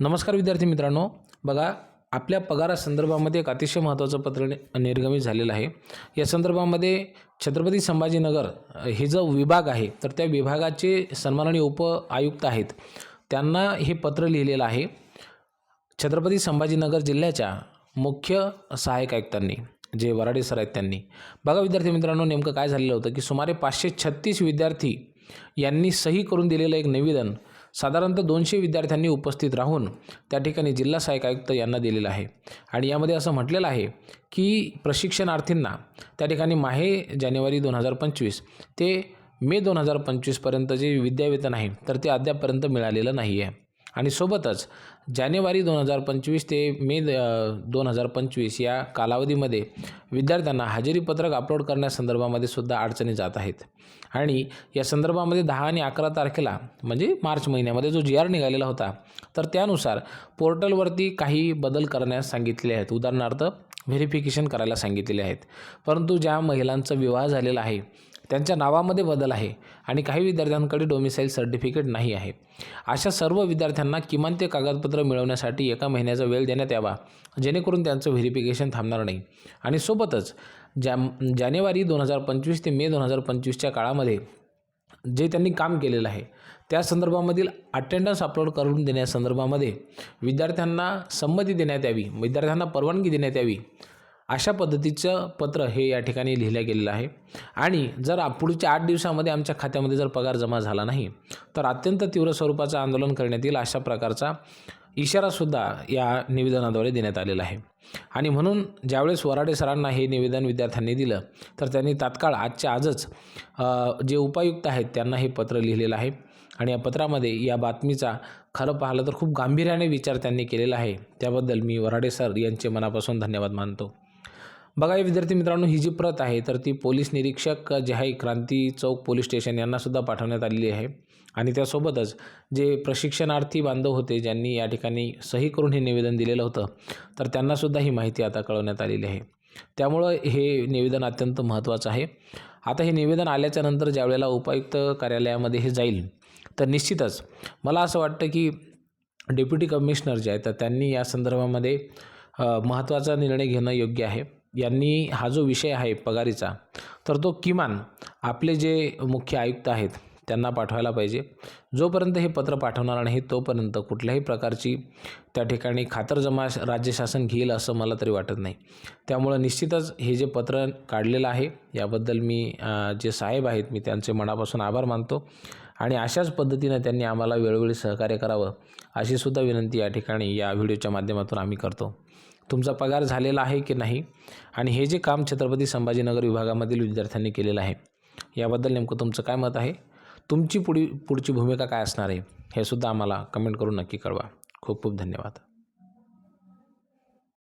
नमस्कार विद्यार्थी मित्रांनो. बघा आपल्या पगारासंदर्भामध्ये एक अतिशय महत्त्वाचं पत्र निर्गमित झालेलं आहे. या संदर्भामध्ये छत्रपती संभाजीनगर हे जो विभाग आहे तर त्या विभागाचे सन्माननीय उप आयुक्त आहेत. त्यांना हे पत्र लिहिलेलं आहे. छत्रपती संभाजीनगर जिल्ह्याच्या मुख्य सहाय्यक आयुक्तांनी जे वराडे सर आहेत त्यांनी. बघा विद्यार्थी मित्रांनो नेमकं काय झालेलं होतं की सुमारे पाचशे छत्तीस विद्यार्थी यांनी सही करून दिलेलं एक निवेदन साधारणतः दोनशे विद्यार्थ्यांनी उपस्थित राहून त्या ठिकाणी जिल्हा सहाय्यक आयुक्त यांना दिलेलं आहे. आणि यामध्ये असं म्हटलेलं आहे की प्रशिक्षणार्थींना त्या ठिकाणी माहे जानेवारी दोन हजार पंचवीस ते मे दोन हजार पंचवीसपर्यंत जे विद्यावेतन आहे तर ते अद्यापपर्यंत मिळालेलं नाही आहे आणि सोबतच जानेवारी दोन हजार पंचवीस ते मे दोन हजार पंचवीस या कालावधीमध्ये विद्यार्थ्यांना हजेरीपत्रक अपलोड करण्यासंदर्भामध्ये सुद्धा अडचणी जात आहेत. आणि या संदर्भामध्ये दहा आणि अकरा तारखेला म्हणजे मार्च महिन्यामध्ये जो जी आर निघालेला होता तर त्यानुसार पोर्टलवरती काही बदल करण्यास सांगितले आहेत. उदाहरणार्थ व्हेरिफिकेशन करायला सांगितलेले आहेत. परंतु ज्या महिलांचा विवाह झालेला आहे त्यांच्या नावामध्ये बदल आहे आणि काही विद्यार्थ्यांकडे डोमिसाईल सर्टिफिकेट नाही आहे. अशा सर्व विद्यार्थ्यांना किमान ते कागदपत्र मिळवण्यासाठी एका महिन्याचा वेळ देण्यात यावा जेणेकरून त्यांचं व्हेरिफिकेशन थांबणार नाही. आणि सोबतच जा जानेवारी दोन हजार पंचवीस ते मे दोन हजार पंचवीसच्या काळामध्ये जे त्यांनी काम केलेलं आहे त्या संदर्भामधील अटेंडन्स अपलोड करून देण्यासंदर्भामध्ये विद्यार्थ्यांना संमती देण्यात यावी विद्यार्थ्यांना परवानगी देण्यात यावी अशा पद्धतीचं पत्र हे या ठिकाणी लिहिलं गेलेलं आहे. आणि जर पुढच्या आठ दिवसामध्ये आमच्या खात्यामध्ये जर पगार जमा झाला नाही तर अत्यंत तीव्र स्वरूपाचं आंदोलन करण्यात येईल अशा प्रकारचा इशारासुद्धा या निवेदनाद्वारे देण्यात आलेला आहे. आणि म्हणून ज्यावेळेस वराडे सरांना हे निवेदन विद्यार्थ्यांनी दिलं तर त्यांनी तात्काळ आजच्या आजच जे उपायुक्त आहेत त्यांना हे पत्र लिहिलेलं आहे. आणि या पत्रामध्ये या बातमीचा खरं पाहिलं तर खूप गांभीर्याने विचार त्यांनी केलेला आहे. त्याबद्दल मी वराडे सर यांचे मनापासून धन्यवाद मानतो. बघा विद्यार्थी मित्रांनो ही जी प्रत आहे तर ती पोलीस निरीक्षक जे आहे क्रांती चौक पोलीस स्टेशन यांनासुद्धा पाठवण्यात आलेली आहे. आणि त्यासोबतच जे प्रशिक्षणार्थी बांधव होते ज्यांनी या ठिकाणी सही करून हे निवेदन दिलेलं होतं तर त्यांनासुद्धा ही माहिती आता कळवण्यात आलेली आहे. त्यामुळं हे निवेदन अत्यंत महत्त्वाचं आहे. आता हे निवेदन आल्याच्यानंतर ज्यावेळेला उपायुक्त कार्यालयामध्ये हे जाईल तर निश्चितच मला असं वाटतं की डेप्युटी कमिशनर जे आहेत तर त्यांनी या संदर्भामध्ये महत्त्वाचा निर्णय घेणं योग्य आहे. यांनी हा जो विषय आहे पगारीचा तर तो किमान आपले जे मुख्य आयुक्त आहेत त्यांना पाठवायला पाहिजे. जोपर्यंत हे पत्र पाठवणार नाही तोपर्यंत कुठल्याही प्रकारची त्या ठिकाणी खातरजमा श- राज्य शासन घेईल असं मला तरी वाटत नाही. त्यामुळं निश्चितच हे जे पत्र काढलेलं आहे याबद्दल मी जे साहेब आहेत मी त्यांचे मनापासून आभार मानतो. आणि अशाच पद्धतीनं त्यांनी आम्हाला वेळोवेळी सहकार्य करावं अशी सुद्धा विनंती या ठिकाणी या व्हिडिओच्या माध्यमातून आम्ही करतो. तुमचा पगार झालेला आहे की नाही? आणि हे जे काम छत्रपती संभाजीनगर विभागामधील विद्यार्थ्यांनी केलेलं आहे याबद्दल नेमकं तुमचं काय मत आहे? तुमची पुढी पुढची भूमिका काय असणार आहे? हे सुद्धा आम्हाला कमेंट करून नक्की कळवा. खूप खूप धन्यवाद.